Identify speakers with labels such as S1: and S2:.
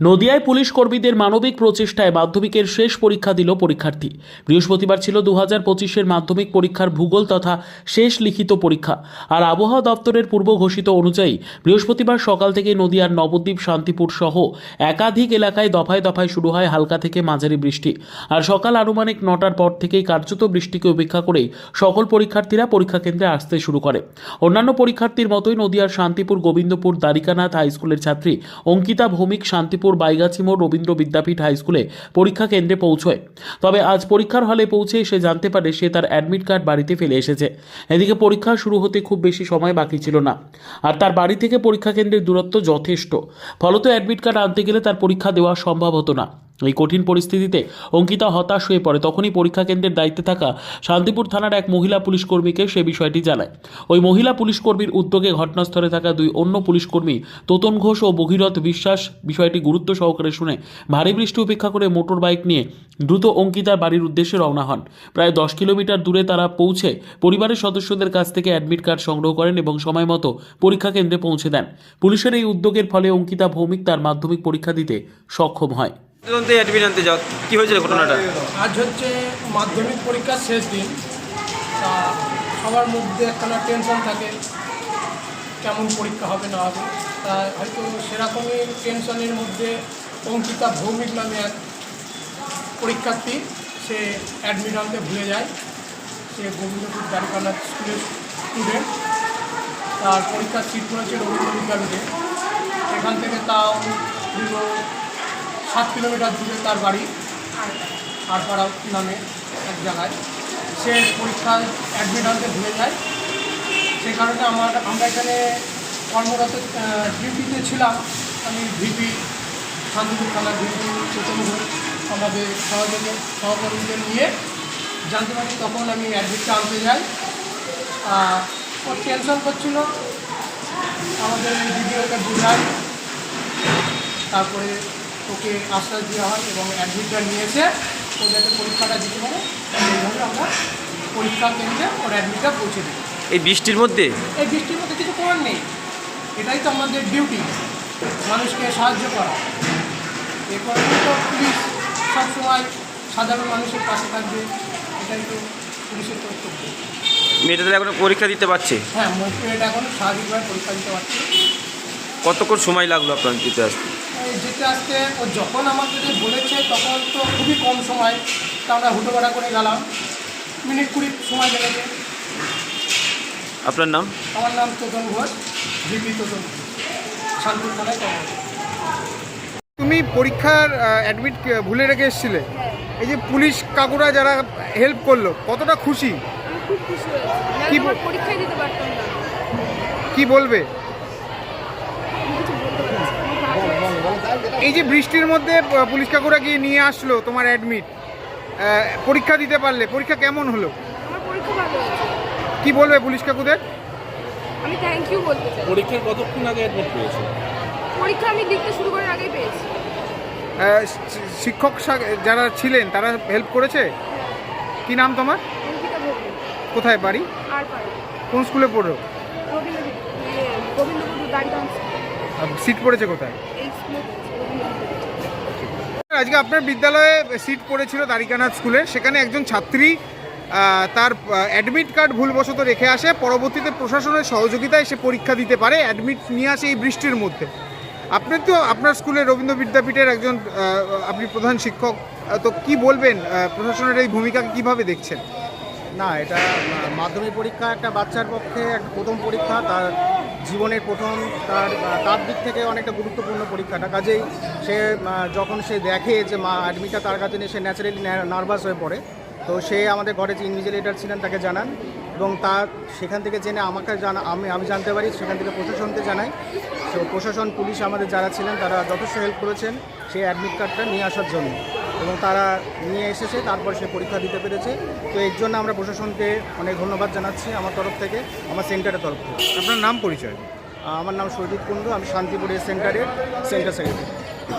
S1: নদিয়ায় police কর্মীদের মানবিক প্রচেষ্টায় মাধ্যমিকের শেষ পরীক্ষা দিল পরীক্ষার্থী। বৃহস্পতিবার ছিল দু হাজার পঁচিশের মাধ্যমিক পরীক্ষার ভূগোল তথা শেষ লিখিত পরীক্ষা। আর আবহাওয়া দপ্তরের পূর্ব ঘোষিত অনুযায়ী, বৃহস্পতিবার সকাল থেকে নদিয়ার নবদ্বীপ, শান্তিপুর সহ একাধিক এলাকায় দফায় দফায় শুরু হয় হালকা থেকে মাঝারি বৃষ্টি। আর সকাল আনুমানিক নটার পর থেকেই কার্যত বৃষ্টিকে উপেক্ষা করেই সকল পরীক্ষার্থীরা পরীক্ষা কেন্দ্রে আসতে শুরু করে। অন্যান্য পরীক্ষার্থীর মতোই নদিয়ার শান্তিপুর, গোবিন্দপুর, দ্বারিকানাথ হাইস্কুলের ছাত্রী অঙ্কিতা ভৌমিক শান্তিপুর বাইগাছি মোড়, রবীন্দ্র বিদ্যাপীঠ হাইস্কুলে পরীক্ষা কেন্দ্রে পৌঁছয়। তবে আজ পরীক্ষার হলে পৌঁছে সে জানতে পারে সে তার অ্যাডমিট কার্ড বাড়িতে ফেলে এসেছে। এদিকে পরীক্ষা শুরু হতে খুব বেশি সময় বাকি ছিল না। আর তার বাড়ি থেকে পরীক্ষা কেন্দ্রের দূরত্ব যথেষ্ট। ফলত অ্যাডমিট কার্ড আনতে গেলে তার পরীক্ষা দেওয়া সম্ভব হতো না। এই কঠিন পরিস্থিতিতে অঙ্কিতা হতাশ হয়ে পড়ে। তখনই পরীক্ষা কেন্দ্রের দায়িত্বে থাকা শান্তিপুর থানার এক মহিলা পুলিশ কর্মীকে সে বিষয়টি জানায়। ওই মহিলা পুলিশ কর্মীর উদ্যোগে ঘটনাস্থলে থাকা দুই অন্য পুলিশ কর্মী তোতন ঘোষ ও বহিরথ বিশ্বাস বিষয়টি গুরুত্ব সহকারে শুনে ভারী বৃষ্টি উপেক্ষা করে মোটর বাইক নিয়ে দ্রুত অঙ্কিতার বাড়ির উদ্দেশ্যে রওনা হন। প্রায় দশ কিলোমিটার দূরে তারা পৌঁছে পরিবারের সদস্যদের কাছ থেকে অ্যাডমিট কার্ড সংগ্রহ করেন এবং সময় মতো পরীক্ষা কেন্দ্রে পৌঁছে দেন। পুলিশের এই উদ্যোগের ফলে অঙ্কিতা ভৌমিক তার মাধ্যমিক পরীক্ষা দিতে সক্ষম হয়।
S2: তদন্তে অ্যাডমিট আনতে যাও। কি হয়েছিল ঘটনাটা?
S3: আজ হচ্ছে মাধ্যমিক পরীক্ষার শেষ দিন। তা সবার মধ্যে একখানা টেনশন থাকে, কেমন পরীক্ষা হবে, না হবে। তা হয়তো সেরকমই টেনশনের মধ্যে অঙ্কিতা ভৌমিক নামে এক পরীক্ষার্থী, সে অ্যাডমিট আনতে ভুলে যায়। সে গোবিন্দপুর দ্বারকানাথ স্কুলের স্টুডেন্ট তার পরীক্ষার সিট পড়েছে রবীন্দ্র বিদ্যাপীঠে সেখান থেকে তাও সাত কিলোমিটার দূরে তার বাড়ি আরপাড়া নামে এক জায়গায়। সে পরীক্ষায় অ্যাডমিট আনতে ভুলে যায়। সেই কারণে আমার আমরা এখানে কর্মরত ডিউটিতে ছিলাম। আমি ভিপি শান্তিপুর থানার ভিপি চেতন ঘোষ আমাদের সহযোগী সহকর্মীদের নিয়ে জানতে পারি তখন আমি অ্যাডমিটটা আনতে যাই। আর ওর টেনশন করছিল আমাদের ভিডিওকে বোঝাই তারপরে ওকে আশ্বাস দেওয়া হয় এবং অ্যাডমিটটা নিয়ে এসে ও যাতে পরীক্ষাটা দিতে পারে এইভাবে আমরা পরীক্ষা কেন্দ্রে ওর অ্যাডমিটটা পৌঁছে দিই
S2: এই বৃষ্টির মধ্যে?
S3: এই বৃষ্টির মধ্যে কিছু করার নেই। এটাই তো আমাদের ডিউটি মানুষকে সাহায্য করা। এ কারণে তো পুলিশ সবসময় সাধারণ মানুষের পাশে থাকবে। এটাই তো পুলিশের কর্তব্য।
S2: মেয়েটা তাহলে এখন পরীক্ষা দিতে পারছে?
S3: হ্যাঁ এটা এখন স্বাভাবিকভাবে পরীক্ষা দিতে পারছে।
S2: কতক্ষণ সময় লাগল আপনার দিতে আসতে?
S3: যেতে আসতে ও যখন আমাকে বলেছে তখন তো খুবই কম সময় তা আমরা হুটোপাটা করে গেলাম। মিনিট কুড়ি সময় লেগেছে
S2: আপনার নাম?
S3: আমার নাম তোতন ঘোষ জিপি তোতন ঘোষ শান্তির থানায়
S4: তুমি পরীক্ষার অ্যাডমিট ভুলে রেখে এসেছিলে? এই যে পুলিশ কাকুরা যারা হেল্প করল কতটা খুশি?
S5: পরীক্ষায় দিতে পারতাম না।
S4: কি বলবে
S5: আমি কিছু বলতে পারছি না। আমার ভালো লাগছে।
S4: এই যে বৃষ্টির মধ্যে পুলিশ কাকুরা গিয়ে নিয়ে আসলো তোমার অ্যাডমিট পরীক্ষা দিতে পারলে পরীক্ষা কেমন হলো? কি বলবে পুলিশ কাকুদের?
S5: আমি থ্যাংক ইউ বলতে চাই।
S6: পরীক্ষার কতক্ষণ আগে অ্যাডমিট পেয়েছ?
S5: পরীক্ষা আমি লিখতে শুরু করার আগেই পেয়েছি।
S4: শিক্ষক সা- যারা ছিলেন তারা হেল্প করেছে? কি নাম তোমার? কোথায় বাড়ি? কোন স্কুলে পড়ো?
S5: রবীন্দ্র ইয়ে,
S4: সিট পড়েছে কোথায়? আজকে আপনার বিদ্যালয়ে সিট পড়েছিল দ্বারিকানাথ স্কুলে। সেখানে একজন ছাত্রী তার অ্যাডমিট কার্ড ভুলবশত রেখে আসে। পরবর্তীতে প্রশাসনের সহযোগিতায় সে পরীক্ষা দিতে পারে অ্যাডমিট নিয়ে আসে এই বৃষ্টির মধ্যে। আপনি তো আপনার স্কুলে রবীন্দ্র বিদ্যাপীঠের একজন আপনি প্রধান শিক্ষক তো কি বলবেন প্রশাসনের এই ভূমিকাকে কীভাবে দেখছেন?
S7: না, এটা মাধ্যমিক পরীক্ষা, একটা বাচ্চার পক্ষে একটা প্রথম পরীক্ষা, তার জীবনের প্রথম তার তার দিক থেকে অনেকটা গুরুত্বপূর্ণ পরীক্ষাটা। কাজেই সে যখন সে দেখে যে মা অ্যাডমিটটা তার কাছে নিয়ে সে ন্যাচারালি নার্ভাস হয়ে পড়ে, তো সে আমাদের ঘরে যে ইনভিজিলেটার ছিলেন তাকে জানান এবং তার সেখান থেকে জেনে আমাকে জানা, আমি আমি জানতে পারি, সেখান থেকে প্রশাসনকে জানাই। তো প্রশাসন, পুলিশ আমাদের যারা ছিলেন তারা যথেষ্ট হেল্প করেছেন সেই অ্যাডমিট কার্ডটা নিয়ে আসার জন্য। এবং তারা নিয়ে এসেছে তারপর সে পরীক্ষা দিতে পেরেছে। তো এর জন্য আমরা প্রশাসনকে অনেক ধন্যবাদ জানাচ্ছি আমার তরফ থেকে আমার সেন্টারের তরফ থেকে।
S4: আপনার নাম পরিচয়?
S7: আমার নাম সৈদিক কুণ্ডু আমি শান্তিপুরের সেন্টারের সেন্টার সেক্রেটারি।